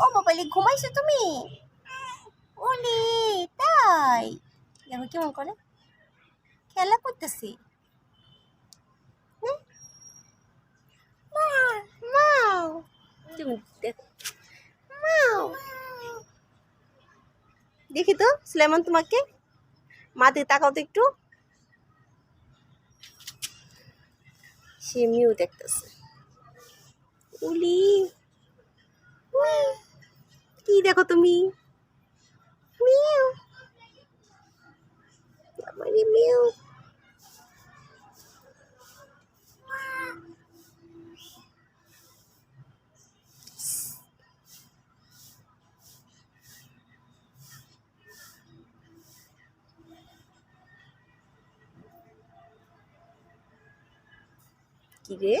তাহলে ঘুমাইছো তুমি? ওলে, তাই? দেখো কেমন করে। খেলা করতেছি। দেখি তো সুলেমান তোমাকে। মা দিকে তাকাও তো একটু। সে মিউ দেখতেছে। উলি কি দেখো তুমি? মিউ আমারই মিউ কি রে?